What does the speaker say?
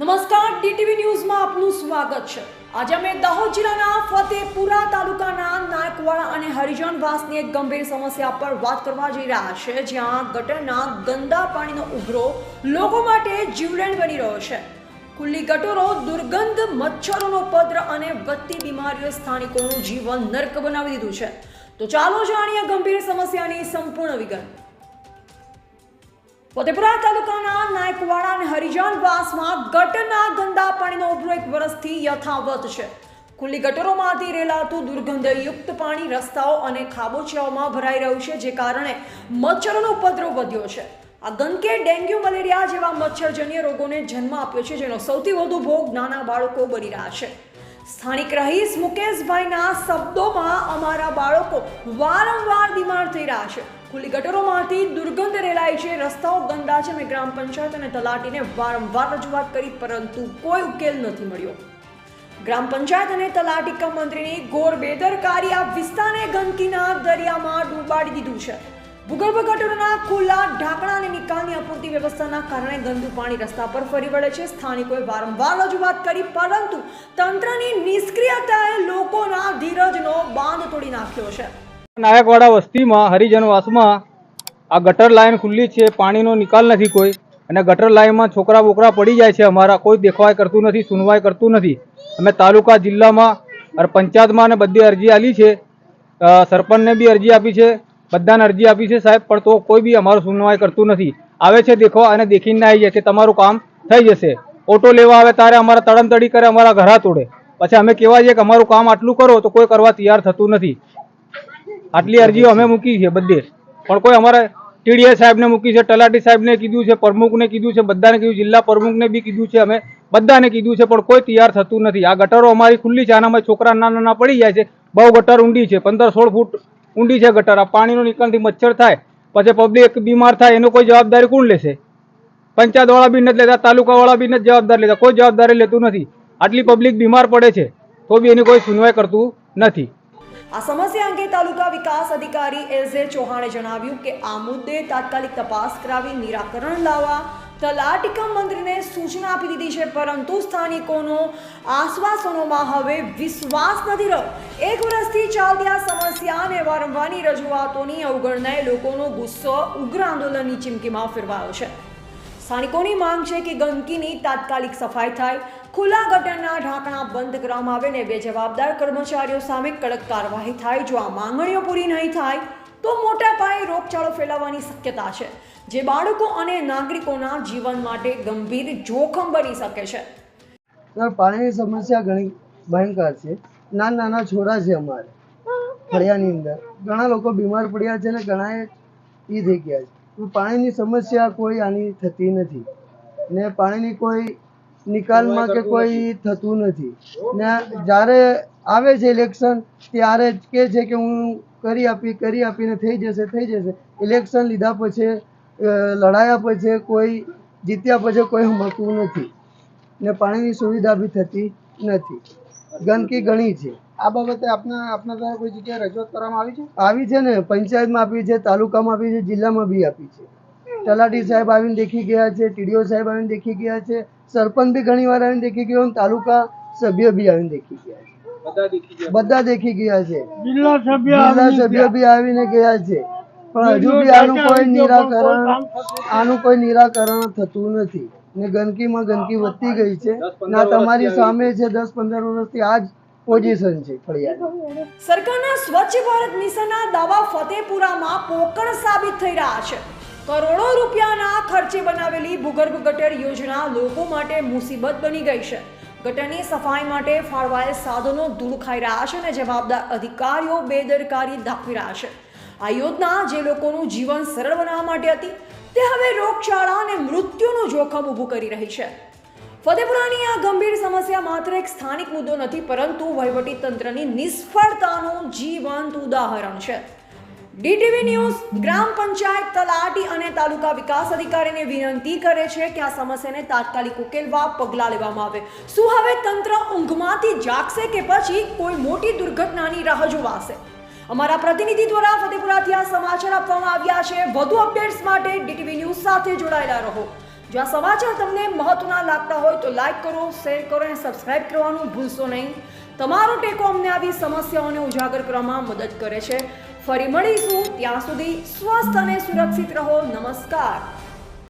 નમસ્કાર, ડીટીવી ન્યૂઝમાં આપનું સ્વાગત છે. આજે અમે દાહોદ જિલ્લાના ફતેપુરા તાલુકાના નાયકવાડા અને હરિજનવાસની એક ગંભીર સમસ્યા પર વાત કરવા જઈ રહ્યા છે, જ્યાં ગટરના ગંદા પાણીનો ઉભરો લોકો માટે જીવલેણ બની રહ્યો છે. ખુલ્લી ગટરો, દુર્ગંધ, મચ્છરોનો પદ્ર અને વધતી બીમારીઓ સ્થાનિકોનું જીવન નર્ક બનાવી દીધું છે. તો ચાલો જાણીએ ગંભીર સમસ્યાની સંપૂર્ણ વિગત. ફતેપુરા તાલુકાના નાયકવાડા અને હરિજાનવાસમાં ગટરના ગંદા પાણીનો ઉભરો એક વર્ષથી યથાવત છે. ખુલ્લી ગટરોમાંથી રેલાતું દુર્ગંધયુક્ત પાણી રસ્તાઓ અને ખાબોચિયાઓમાં ભરાઈ રહ્યું છે, જે કારણે મચ્છરોનો ઉપદ્રવ વધ્યો છે. આ ગંદકે ડેન્ગ્યુ, મલેરિયા જેવા મચ્છરજન્ય રોગોને જન્મ આપ્યો છે, જેનો સૌથી વધુ ભોગ નાના બાળકો બની રહ્યા છે. સ્થાનિક રહીશ મુકેશભાઈના શબ્દોમાં અમારા બાળકો વારંવાર બીમાર થઈ રહ્યા છે. ખુલ્લી ગટરોમાંથી દુર્ગંધ રેલાય છે. રસ્તાઓ ગંદા છે. મેં ગ્રામ પંચાયત અને તલાટીને વારંવાર રજૂઆત કરી, પરંતુ કોઈ ઉકેલ નથી મળ્યો. ગ્રામ પંચાયત અને તલાટી કમ મંત્રીની ઘોર બેદરકારી આ વિસ્તારને ગંદકીના દરિયામાં ડૂબાડી દીધું છે. ભૂગર્ભ ગટરોના ખુલ્લા ઢાંકણા અને નિકાલની અપૂરતી વ્યવસ્થાના કારણે ગંદુ પાણી રસ્તા પર ફરી વળે છે. સ્થાનિકોએ વારંવાર રજૂઆત કરી, પરંતુ તંત્રની નિષ્ક્રિયતાએ લોકોના ધીરજનો બાંધ તોડી નાખ્યો છે. નાયકવાડા વસ્તીમાં હરિજનવાસમાં આ ગટર લાઈન ખુલ્લી છે, પાણીનો નિકાલ નથી કોઈ. અને ગટર લાઈનમાં છોકરા બોકરા પડી જાય છે અમારા, કોઈ દેખવાય કરતું નથી સુનવાઈ કરતું નથી. અમે તાલુકા જિલ્લામાં અને પંચાયતમાં અને બધી અરજી આપી છે. સરપંચને બી અરજી આપી છે, બધાને અરજી આપી છે સાહેબ, પણ તો કોઈ બી અમારું સુનવાઈ કરતું નથી. આવે છે દેખવા અને દેખીને આવી જાય કે તમારું કામ થઈ જશે. ઓટો લેવા આવે ત્યારે અમારા તડમતડી કરે, અમારા ઘરા તોડે. પછી અમે કહેવા જઈએ કે અમારું કામ આટલું કરો, તો કોઈ કરવા તૈયાર થતું નથી. આટલી અરજીઓ અમે મૂકી છે બધે પણ કોઈ અમારે ટીડીએ સાહેબને મૂકી છે તલાટી સાહેબને કીધું છે પ્રમુખને કીધું છે બધાને કીધું જિલ્લા પ્રમુખને બી કીધું છે અમે બધાને કીધું છે પણ કોઈ તૈયાર થતું નથી. આ ગટરો અમારી ખુલ્લી છે આનામાં છોકરા નાના નાના પડી જાય છે બહુ ગટર ઊંડી છે પંદર સોળ ફૂટ ઊંડી છે ગટર. આ પાણીનો નિકાલથી મચ્છર થાય પછી પબ્લિક બીમાર થાય એનો કોઈ જવાબદારી કોણ લેશે? પંચાયતવાળા બી નથી લેતા તાલુકાવાળા બી નથી જવાબદારી લેતા કોઈ જવાબદારી લેતું નથી. આટલી પબ્લિક બીમાર પડે છે તો બી એની કોઈ સુનવાઈ કરતું નથી. આ સમસ્યા અંગે તાલુકા વિકાસ અધિકારી એસ એ ચૌહાણે જણાવ્યું કે આ મુદ્દે તાત્કાલિક તપાસ કરાવી નિરાકરણ લાવવા તલાટીકમ મંત્રીને સૂચના આપી દીધી છે, પરંતુ સ્થાનિકોનો આશ્વાસનોમાં હવે વિશ્વાસ નથી રહ્યો. એક વર્ષથી ચાલતી આ સમસ્યાને વારંવારની રજૂઆતોની અવગણનાએ લોકોનો ગુસ્સો ઉગ્ર આંદોલનની ચીમકીમાં ફેરવાયો છે. સ્થાનિકોની માંગ છે કે ગંદકીની તાત્કાલિક સફાઈ થાય. ખુલ્લા ગટરના ઢાંકણા બંધ કરવામાં આવે ને બે જવાબદાર કર્મચારીઓ સામે કડક કાર્યવાહી થાય. જો આ માંગણીઓ પૂરી નહીં થાય, તો મોટા પાયે રોગચાળો ફેલાવાની શક્યતા છે, જે બાળકો અને નાગરિકોના જીવન માટે ગંભીર જોખમ બની શકે છે. પાણીની સમસ્યા ઘણી ભયંકર છે. નાના નાના છોરા છે અમારે, ફળિયાની અંદર. ઘણા લોકો બીમાર પડ્યા છે અને ઘણા એ થઈ ગયા છે. પાણીની સમસ્યા કોઈ આની થતી નથી. ને પાણીની કોઈ નિકાલમાં કે કોઈ થતું નથી. ને જ્યારે આવે છે ઇલેક્શન ત્યારે જ કહે છે કે હું કરી આપી, કરી આપીને થઈ જશે થઈ જશે. ઇલેક્શન લીધા પછી લડાયા પછી કોઈ, જીત્યા પછી કોઈ મળતું નથી. ને પાણીની સુવિધા બી થતી નથી. ગંદકી ઘણી છે. આ બાબતે આપના આપના દ્વારા કોઈ જગ્યાએ રજૂઆત કરવામાં આવી છે? આવી છે ને પંચાયતમાં આપી છે તાલુકામાં આપી છે જિલ્લામાં બી આપી છે. તલાટી સાહેબ આવીને દેખી ગયા છે ટીડીઓ સાહેબ આવીને દેખી ગયા છે સરપંચ બી ઘણી વાર આવીને દેખી ગયો તાલુકા સભ્ય બી આવીને દેખી ગયા છે. બધા દેખી ગયા છે? જિલ્લા સભ્ય બી આવીને ગયા છે. પણ હજુ બી આનું કોઈ નિરાકરણ આનું કોઈ નિરાકરણ થતું નથી. ને ગંદકીમાં ગંદકી વધતી ગઈ છે. ના તમારી સામે છે દસ પંદર વર્ષથી આ જ પોઝિશન છે ફળિયાની. સરકારના સ્વચ્છ ભારત મિશનના દાવા ફતેપુરામાં પોકળ સાબિત થઈ રહ્યા છે. કરોડો રૂપિયાના ખર્ચે બનાવેલી ભૂગર્ભ ગટર યોજના લોકો માટે મુસીબત બની ગઈ છે. ગટરની સફાઈ માટે ફાળવાયેલ સાધનો ધૂળ ખાઈ રહ્યા છે અને જવાબદાર અધિકારીઓ બેદરકારી દાખવી રહ્યા છે. આ યોજના જે લોકોનું જીવન સરળ બનાવવા માટે હતી, તે હવે રોગચાળા અને મૃત્યુનું જોખમ ઊભું કરી રહી છે. ફતેપુરાની આ ગંભીર સમસ્યા માત્ર એક સ્થાનિક મુદ્દો નથી, પરંતુ વહીવટી તંત્રની નિષ્ફળતાનું જીવંત ઉદાહરણ છે. ડીટીવી ન્યૂઝ ગ્રામ પંચાયત તલાટી અને તાલુકા વિકાસ અધિકારીને વિનંતી કરે છે કે આ સમસ્યાને તાત્કાલિક ઉકેલવા પગલાં લેવામાં આવે. શું હવે તંત્ર ઊંઘમાંથી જાગશે કે પછી કોઈ મોટી દુર્ઘટનાની રાહ જોવાશે અમારા પ્રતિનિધિ દ્વારા ફતેપુરાથી આ સમાચાર આપવામાં આવ્યા છે. વધુ અપડેટ્સ માટે ડીટીવી ન્યૂઝ સાથે જોડાયેલા રહો. જો આ સમાચાર તમને મહત્વના લાગતા હોય તો લાઈક કરો, શેર કરો અને સબસ્ક્રાઇબ કરવાનું ભૂલશો નહીં. તમારો ટેકો અમને આવી સમસ્યાઓને ઉજાગર કરવામાં મદદ કરે છે. ફરી મળીશું ત્યાં સુધી સ્વસ્થ અને સુરક્ષિત રહો. નમસ્કાર.